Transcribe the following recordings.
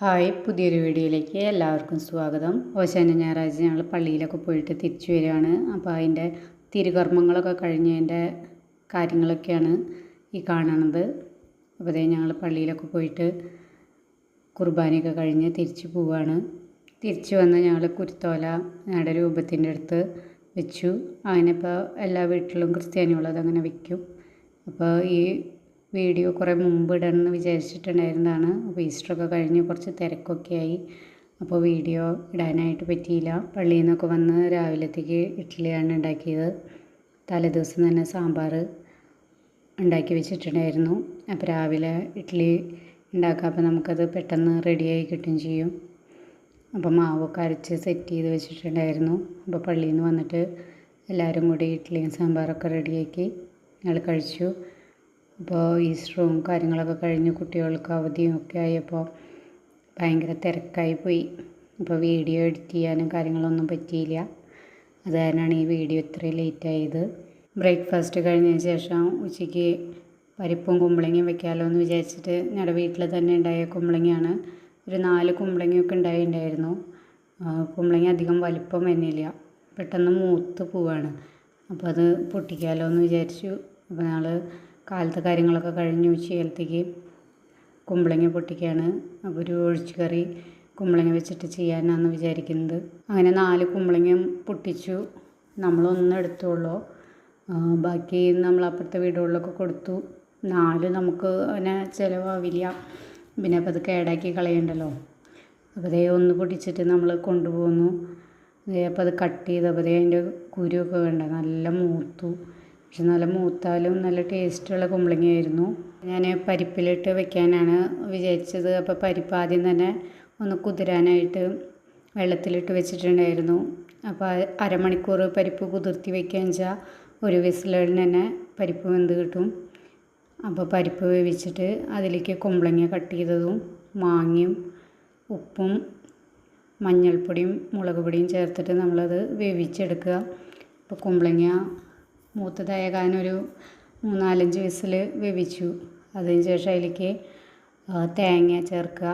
Hi പുതിയൊരു വീഡിയോയിലേക്ക് എല്ലാവർക്കും സ്വാഗതം. ഓശാന ഞായറാഴ്ച ഞങ്ങൾ പള്ളിയിലൊക്കെ പോയിട്ട് തിരിച്ചു വരികയാണ്. അപ്പോൾ അതിന്റെ തിരുകർമ്മങ്ങളൊക്കെ കഴിഞ്ഞതിന്റെ കാര്യങ്ങളൊക്കെയാണ് ഈ കാണുന്നത് അപ്പോൾ അതേ ഞങ്ങൾ പള്ളിയിലൊക്കെ പോയിട്ട് കുർബാനയൊക്കെ കഴിഞ്ഞ് തിരിച്ചു പോവുകയാണ് തിരിച്ചു വന്ന് ഞങ്ങൾ കുരുത്തോല ഞങ്ങളുടെ രൂപത്തിന്റെ അടുത്ത് വെച്ചു. അതിനിപ്പോൾ എല്ലാ വീട്ടിലും ക്രിസ്ത്യാനികളും അതങ്ങനെ വയ്ക്കും അപ്പോൾ ഈ വീഡിയോ കുറേ മുമ്പ് ഇടണമെന്ന് വിചാരിച്ചിട്ടുണ്ടായിരുന്നതാണ്. അപ്പോൾ ഈസ്റ്ററൊക്കെ കഴിഞ്ഞ് കുറച്ച് തിരക്കൊക്കെ ആയി. അപ്പോൾ വീഡിയോ ഇടാനായിട്ട് പറ്റിയില്ല. പള്ളിയിൽ നിന്നൊക്കെ വന്ന് രാവിലത്തേക്ക് ഇഡ്ഡലിയാണ് ഉണ്ടാക്കിയത്. തലേദിവസം തന്നെ സാമ്പാർ ഉണ്ടാക്കി വെച്ചിട്ടുണ്ടായിരുന്നു. അപ്പോൾ രാവിലെ ഇഡ്ഡലി ഉണ്ടാക്കുക അപ്പോൾ നമുക്കത് പെട്ടെന്ന് റെഡിയായി കിട്ടുകയും ചെയ്യും. അപ്പോൾ മാവൊക്കെ അരച്ച് സെറ്റ് ചെയ്ത് വെച്ചിട്ടുണ്ടായിരുന്നു. അപ്പോൾ പള്ളിയിൽ നിന്ന് വന്നിട്ട് എല്ലാവരും കൂടി ഇഡ്ഡലിയും സാമ്പാറൊക്കെ റെഡിയാക്കി ഞങ്ങൾ കഴിച്ചു. അപ്പോൾ ഈസ്റ്ററും കാര്യങ്ങളൊക്കെ കഴിഞ്ഞ് കുട്ടികൾക്ക് അവധിയും ഒക്കെ ആയപ്പോൾ ഭയങ്കര തിരക്കായി പോയി. അപ്പോൾ വീഡിയോ എഡിറ്റ് ചെയ്യാനും കാര്യങ്ങളൊന്നും പറ്റിയില്ല. അത് കാരണമാണ് ഈ വീഡിയോ ഇത്രയും ലേറ്റ് ആയത്. ബ്രേക്ക്ഫാസ്റ്റ് കഴിഞ്ഞതിന് ശേഷം ഉച്ചയ്ക്ക് പരിപ്പും കുമ്പളങ്ങയും വെക്കാമല്ലോ എന്ന് വിചാരിച്ചിട്ട് ഞങ്ങളുടെ വീട്ടിൽ തന്നെ ഉണ്ടായ കുമ്പളങ്ങയാണ്. ഒരു നാല് കുമ്പളങ്ങയൊക്കെ ഉണ്ടായിട്ടുണ്ടായിരുന്നു. കുമ്പളങ്ങ അധികം വലിപ്പം വന്നില്ല പെട്ടെന്ന് മൂത്ത് പോവാണ്. അപ്പോൾ അത് പൊട്ടിക്കാമല്ലോ എന്ന് വിചാരിച്ചു. അപ്പോൾ ഞങ്ങൾ കാലത്തെ കാര്യങ്ങളൊക്കെ കഴിഞ്ഞ് ഉച്ചയിലത്തേക്ക് കുമ്പളങ്ങ പൊട്ടിക്കുകയാണ് അപ്പോൾ ഒരു ഒഴിച്ചു കറി കുമ്പളങ്ങ വെച്ചിട്ട് ചെയ്യാനാണ് വിചാരിക്കുന്നത്. അങ്ങനെ നാല് കുമ്പളങ്ങ പൊട്ടിച്ചു. നമ്മളൊന്നും എടുത്തുള്ളൂ ബാക്കി നമ്മൾ അപ്പുറത്തെ വീടുകളിലൊക്കെ കൊടുത്തു. നാല് നമുക്ക് അങ്ങനെ ചിലവാവില്ല. പിന്നെ അപ്പോൾ അത് കേടാക്കി കളയണ്ടല്ലോ. അപ്പോൾ അതേ ഒന്ന് പൊട്ടിച്ചിട്ട് നമ്മൾ കൊണ്ടുപോകുന്നു അപ്പോൾ അത് കട്ട് ചെയ്തപ്പോൾ അതിന്റെ കുരുവൊക്കെ വേണ്ട നല്ല മൂത്തു. പക്ഷെ നല്ല മൂത്താലും നല്ല ടേസ്റ്റുള്ള കുമ്പളങ്ങയായിരുന്നു. ഞാൻ പരിപ്പിലിട്ട് വെക്കാനാണ് വിചാരിച്ചത്. അപ്പോൾ പരിപ്പ് ആദ്യം തന്നെ ഒന്ന് കുതിരാനായിട്ട് വെള്ളത്തിലിട്ട് വെച്ചിട്ടുണ്ടായിരുന്നു. അപ്പോൾ അരമണിക്കൂർ പരിപ്പ് കുതിർത്തി വെക്കുകയെന്ന് വെച്ചാൽ ഒരു വിസിലിന് തന്നെ പരിപ്പ് വെന്ത് കിട്ടും. അപ്പോൾ പരിപ്പ് വേവിച്ചിട്ട് അതിലേക്ക് കുമ്പളങ്ങ കട്ട് ചെയ്തതും മാങ്ങയും ഉപ്പും മഞ്ഞൾപ്പൊടിയും മുളക് പൊടിയും ചേർത്തിട്ട് നമ്മളത് വേവിച്ചെടുക്കുക. അപ്പോൾ കുമ്പളങ്ങ മൂത്തതായ ഒരു മൂന്നാലഞ്ച് വിസിൽ വേവിച്ചു. അതിന് ശേഷം അതിലേക്ക് തേങ്ങ ചേർക്കുക.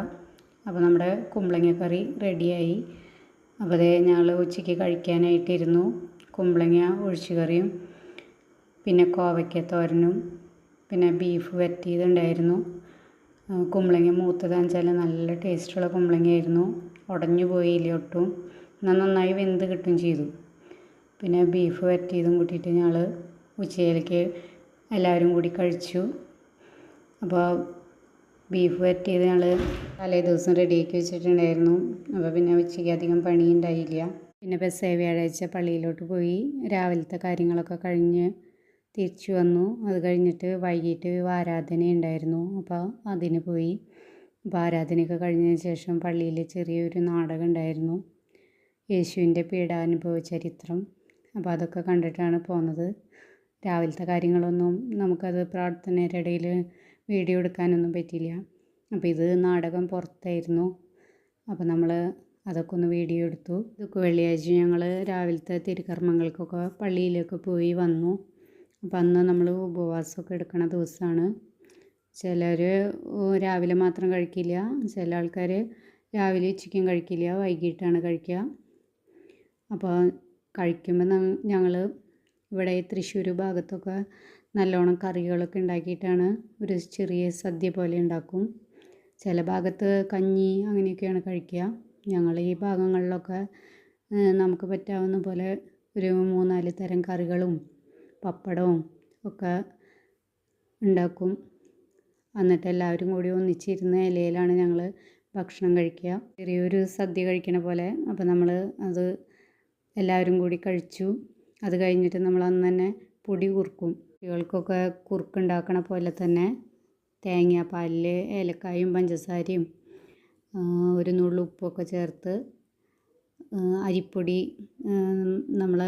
അപ്പോൾ നമ്മുടെ കുമ്പളങ്ങ കറി റെഡിയായി. അപ്പോൾ അതേ ഞങ്ങൾ ഉച്ചയ്ക്ക് കഴിക്കാനായിട്ടിരുന്നു. കുമ്പളങ്ങ ഒഴിച്ചു കറിയും പിന്നെ കോവയ്ക്ക തോരനും പിന്നെ ബീഫ് വരട്ടിയതുണ്ടായിരുന്നു കുമ്പളങ്ങ മൂത്തതാന്ന് വെച്ചാൽ നല്ല ടേസ്റ്റുള്ള കുമ്പളങ്ങയായിരുന്നു. ഉടഞ്ഞു പോയില്ല ഒട്ടും. എന്നാൽ നന്നായി വെന്ത് കിട്ടുകയും ചെയ്തു. പിന്നെ ബീഫ് വരട്ടിയതും കൂട്ടിയിട്ട് ഞങ്ങൾ ഉച്ചയിലേക്ക് എല്ലാവരും കൂടി കഴിച്ചു. അപ്പോൾ ബീഫ് വരട്ടിയത് ഞങ്ങൾ തലേ ദിവസം റെഡിയാക്കി വെച്ചിട്ടുണ്ടായിരുന്നു. അപ്പോൾ പിന്നെ ഉച്ചയ്ക്ക് അധികം പണി ഉണ്ടായില്ല പിന്നെ ബസ് വ്യാഴാഴ്ച പള്ളിയിലോട്ട് പോയി. രാവിലത്തെ കാര്യങ്ങളൊക്കെ കഴിഞ്ഞ് തിരിച്ചു വന്നു. അത് കഴിഞ്ഞിട്ട് വൈകിട്ട് ആരാധന ഉണ്ടായിരുന്നു അപ്പോൾ അതിന് പോയി. അപ്പോൾ ആരാധനയൊക്കെ കഴിഞ്ഞതിന് ശേഷം പള്ളിയിൽ ചെറിയൊരു നാടകം ഉണ്ടായിരുന്നു യേശുവിന്റെ പീഡാനുഭവ ചരിത്രം. അപ്പോൾ അതൊക്കെ കണ്ടിട്ടാണ് പോകുന്നത് രാവിലത്തെ കാര്യങ്ങളൊന്നും നമുക്കത് പ്രാർത്ഥനയുടെ ഇടയിൽ വീഡിയോ എടുക്കാനൊന്നും പറ്റിയില്ല. അപ്പോൾ ഇത് നാടകം പുറത്തായിരുന്നു. അപ്പോൾ നമ്മൾ അതൊക്കെ ഒന്ന് വീഡിയോ എടുത്തു. ഇതൊക്കെ വെള്ളിയാഴ്ച ഞങ്ങൾ രാവിലത്തെ തിരുക്കർമ്മങ്ങൾക്കൊക്കെ പള്ളിയിലൊക്കെ പോയി വന്നു. അപ്പോൾ അന്ന് നമ്മൾ ഉപവാസമൊക്കെ എടുക്കണ ദിവസമാണ്. ചിലർ രാവിലെ മാത്രം കഴിക്കില്ല ചില ആൾക്കാർ രാവിലെ ഉച്ചയ്ക്കും കഴിക്കില്ല വൈകിട്ടാണ് കഴിക്കുക. അപ്പോൾ കഴിക്കുമ്പോൾ ഞങ്ങൾ ഇവിടെ തൃശ്ശൂർ ഭാഗത്തൊക്കെ നല്ലോണം കറികളൊക്കെ ഉണ്ടാക്കിയിട്ടാണ് ഒരു ചെറിയ സദ്യ പോലെ ഉണ്ടാക്കും. ചില ഭാഗത്ത് കഞ്ഞി അങ്ങനെയൊക്കെയാണ് കഴിക്കുക. ഞങ്ങൾ ഈ ഭാഗങ്ങളിലൊക്കെ നമുക്ക് പറ്റാവുന്ന പോലെ ഒരു മൂന്നാൽ തരം കറികളും പപ്പടവും ഒക്കെ ഉണ്ടാക്കും. എന്നിട്ട് എല്ലാവരും കൂടി ഒന്നിച്ചിരുന്ന ഇലയിലാണ് ഞങ്ങൾ ഭക്ഷണം കഴിക്കുക. ചെറിയൊരു സദ്യ കഴിക്കണ പോലെ അപ്പോൾ നമ്മൾ അത് എല്ലാവരും കൂടി കഴിച്ചു. അത് കഴിഞ്ഞിട്ട് നമ്മൾ അന്ന് തന്നെ പൊടി കുറുക്കും. കുട്ടികൾക്കൊക്കെ കുറുക്കുണ്ടാക്കണ പോലെ തന്നെ തേങ്ങാപ്പാലിൽ ഏലക്കായും പഞ്ചസാരയും ഒരു നുള്ളു ഉപ്പൊക്കെ ചേർത്ത് അരിപ്പൊടി നമ്മൾ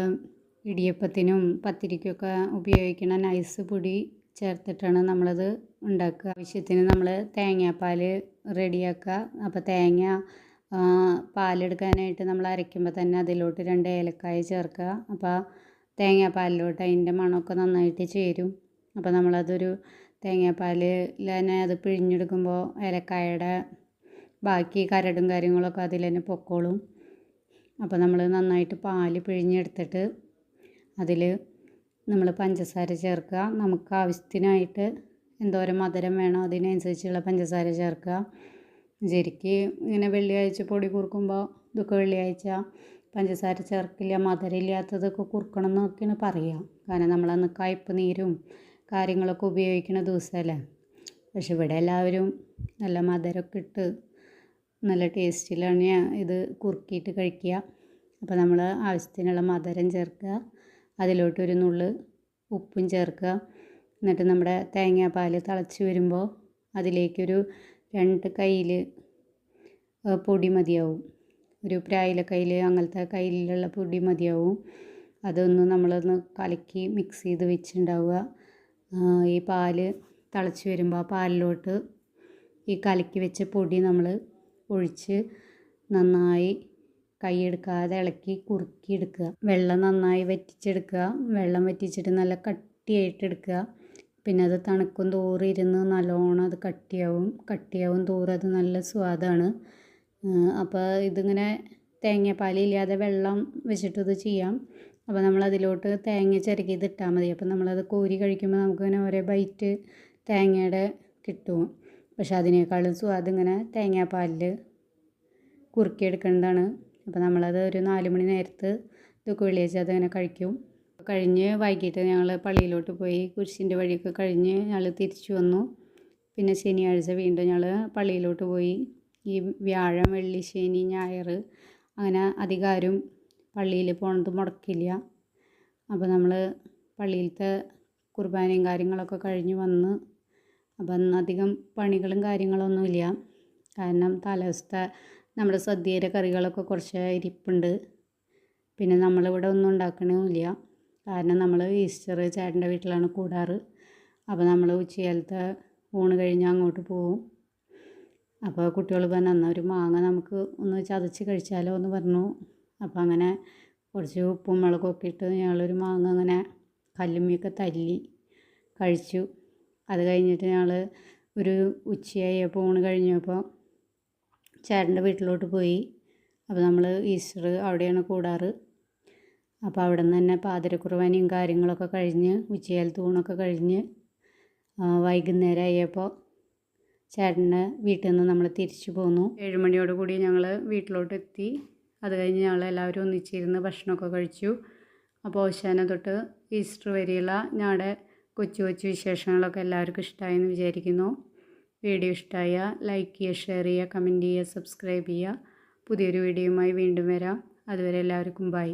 ഇടിയപ്പത്തിനും പത്തിരിക്കൊക്കെ ഉപയോഗിക്കുന്ന നൈസ് പൊടി ചേർത്തിട്ടാണ് നമ്മളത് ഉണ്ടാക്കുക. ആവശ്യത്തിന് നമ്മൾ തേങ്ങാപ്പാൽ റെഡിയാക്കുക. അപ്പോൾ തേങ്ങ പാലെടുക്കാനായിട്ട് നമ്മൾ അരയ്ക്കുമ്പോൾ തന്നെ അതിലോട്ട് രണ്ട് ഏലക്കായ ചേർക്കുക. അപ്പോൾ തേങ്ങാപ്പാലിലോട്ട് അതിന്റെ മണമൊക്കെ നന്നായിട്ട് ചേരും. അപ്പോൾ നമ്മളതൊരു തേങ്ങാപ്പാലിൽ തന്നെ അത് പിഴിഞ്ഞെടുക്കുമ്പോൾ ഏലക്കായയുടെ ബാക്കി കരടും കാര്യങ്ങളൊക്കെ അതിൽ തന്നെ പൊക്കോളും. അപ്പോൾ നമ്മൾ നന്നായിട്ട് പാൽ പിഴിഞ്ഞെടുത്തിട്ട് അതിൽ നമ്മൾ പഞ്ചസാര ചേർക്കുക. നമുക്ക് ആവശ്യത്തിനായിട്ട് എന്തോരം മധുരം വേണോ അതിനനുസരിച്ചുള്ള പഞ്ചസാര ചേർക്കുക. ശരിക്ക് ഇങ്ങനെ വെള്ളിയാഴ്ച പൊടി കുറുക്കുമ്പോൾ ഇതൊക്കെ വെള്ളിയാഴ്ച പഞ്ചസാര ചേർക്കില്ല മധുരമില്ലാത്തതൊക്കെ കുറുക്കണം എന്നൊക്കെയാണ് പറയുക. കാരണം നമ്മളന്ന് കയ്പ്പ് നീരും കാര്യങ്ങളൊക്കെ ഉപയോഗിക്കുന്ന ദിവസമല്ലേ. പക്ഷെ ഇവിടെ എല്ലാവരും നല്ല മധുരമൊക്കെ ഇട്ട് നല്ല ടേസ്റ്റിലാണ് ഇത് കുറുക്കിയിട്ട് കഴിക്കുക. അപ്പോൾ നമ്മൾ ആവശ്യത്തിനുള്ള മധുരം ചേർക്കുക. അതിലോട്ട് ഒരു നുള്ള് ഉപ്പും ചേർക്കുക. എന്നിട്ട് നമ്മുടെ തേങ്ങാപ്പാൽ തിളച്ച് വരുമ്പോൾ അതിലേക്കൊരു രണ്ട് കയ്യിൽ പൊടി മതിയാവും. ഒരു പ്രായില കയ്യിൽ അങ്ങനത്തെ കയ്യിലുള്ള പൊടി മതിയാവും. അതൊന്ന് നമ്മളൊന്ന് കലക്കി മിക്സ് ചെയ്ത് വെച്ചിട്ടുണ്ടാവുക ഈ പാൽ തിളച്ച് വരുമ്പോൾ ആ പാലിലോട്ട് ഈ കലക്കി വെച്ച പൊടി നമ്മൾ ഒഴിച്ച് നന്നായി കൈയെടുക്കാതെ ഇളക്കി കുറുക്കി എടുക്കുക വെള്ളം നന്നായി വറ്റിച്ചെടുക്കുക. വെള്ളം വറ്റിച്ചിട്ട് നല്ല കട്ടിയായിട്ട് എടുക്കുക പിന്നെ അത് തണുക്കും തോറും ഇരുന്ന് നല്ലോണം അത് കട്ടിയാവും. കട്ടിയാവും തോറും അത് നല്ല സ്വാദാണ്. അപ്പോൾ ഇതിങ്ങനെ തേങ്ങാപ്പാലില്ലാതെ വെള്ളം വെച്ചിട്ട് ഇത് ചെയ്യാം. അപ്പോൾ നമ്മൾ അതിലോട്ട് തേങ്ങ ചിരകിയത് ഇട്ടാൽ മതി. അപ്പോൾ നമ്മളത് കോരി കഴിക്കുമ്പോൾ നമുക്കിങ്ങനെ ഒരേ ബൈറ്റ് തേങ്ങയുടെ കിട്ടും. പക്ഷെ അതിനേക്കാളും സ്വാദ് ഇങ്ങനെ തേങ്ങാപ്പാലിൽ കുറുക്കിയെടുക്കേണ്ടതാണ് അപ്പോൾ നമ്മളത് ഒരു നാല് മണി നേരത്ത് ഇത് വെള്ളിയാഴ്ച അതങ്ങനെ കഴിക്കും. കഴിഞ്ഞ് വൈകിട്ട് ഞങ്ങൾ പള്ളിയിലോട്ട് പോയി കുരിശിന്റെ വഴിയൊക്കെ കഴിഞ്ഞ് ഞങ്ങൾ തിരിച്ചു വന്നു. പിന്നെ ശനിയാഴ്ച വീണ്ടും ഞങ്ങൾ പള്ളിയിലോട്ട് പോയി. ഈ വ്യാഴം വെള്ളി ശനി ഞായർ അങ്ങനെ അധികാരം പള്ളിയിൽ പോണത് മുടക്കില്ല. അപ്പോൾ നമ്മൾ പള്ളിയിലത്തെ കുർബാനയും കാര്യങ്ങളൊക്കെ കഴിഞ്ഞ് വന്ന് അപ്പം അധികം പണികളും കാര്യങ്ങളൊന്നുമില്ല. കാരണം തലവസ്ഥ നമ്മുടെ സദ്യയുടെ കറികളൊക്കെ കുറച്ച് ഇരിപ്പുണ്ട് പിന്നെ നമ്മളിവിടെ ഒന്നും ഉണ്ടാക്കണമില്ല കാരണം നമ്മൾ ഈസ്റ്റർ ചേട്ടന്റെ വീട്ടിലാണ് കൂടാറ്. അപ്പോൾ നമ്മൾ ഉച്ചയാലത്തെ ഊണ് കഴിഞ്ഞ് അങ്ങോട്ട് പോവും. അപ്പോൾ കുട്ടികൾ പറഞ്ഞു എന്നാൽ ഒരു മാങ്ങ നമുക്ക് ഒന്ന് ചതച്ച് കഴിച്ചാലോ എന്ന് പറഞ്ഞു. അപ്പോൾ അങ്ങനെ കുറച്ച് ഉപ്പും മുളകൊക്കെ ഇട്ട് ഞങ്ങളൊരു മാങ്ങ അങ്ങനെ കല്ലുമ്മിയൊക്കെ തല്ലി കഴിച്ചു. അത് കഴിഞ്ഞിട്ട് ഞങ്ങൾ ഒരു ഉച്ചയായപ്പോൾ ഊണ് കഴിഞ്ഞപ്പോൾ ചേട്ടന്റെ വീട്ടിലോട്ട് പോയി. അപ്പോൾ നമ്മൾ ഈസ്റ്റർ അവിടെയാണ് കൂടാറ്. അപ്പോൾ അവിടെ നിന്ന് തന്നെ പാതിരക്കുർബാനയും കാര്യങ്ങളൊക്കെ കഴിഞ്ഞ് ഉച്ചയാൽ തൂണൊക്കെ കഴിഞ്ഞ് വൈകുന്നേരം ആയപ്പോൾ ചേട്ടന്റെ വീട്ടിൽ നിന്ന് നമ്മൾ തിരിച്ചു പോന്നു. ഏഴുമണിയോട് കൂടി ഞങ്ങൾ വീട്ടിലോട്ട് എത്തി. അത് കഴിഞ്ഞ് ഞങ്ങൾ എല്ലാവരും ഒന്നിച്ചിരുന്ന് ഭക്ഷണമൊക്കെ കഴിച്ചു. അപ്പോൾ ഓശാന തൊട്ട് ഈസ്റ്റർ വരെയുള്ള ഞങ്ങളുടെ കൊച്ചു കൊച്ചു വിശേഷങ്ങളൊക്കെ എല്ലാവർക്കും ഇഷ്ടമായെന്ന് വിചാരിക്കുന്നു. വീഡിയോ ഇഷ്ടമായ ലൈക്ക് ചെയ്യുക ഷെയർ ചെയ്യുക കമന്റ് ചെയ്യുക സബ്സ്ക്രൈബ് ചെയ്യുക. പുതിയൊരു വീഡിയോയുമായി വീണ്ടും വരാം. അതുവരെ എല്ലാവർക്കും ബൈ.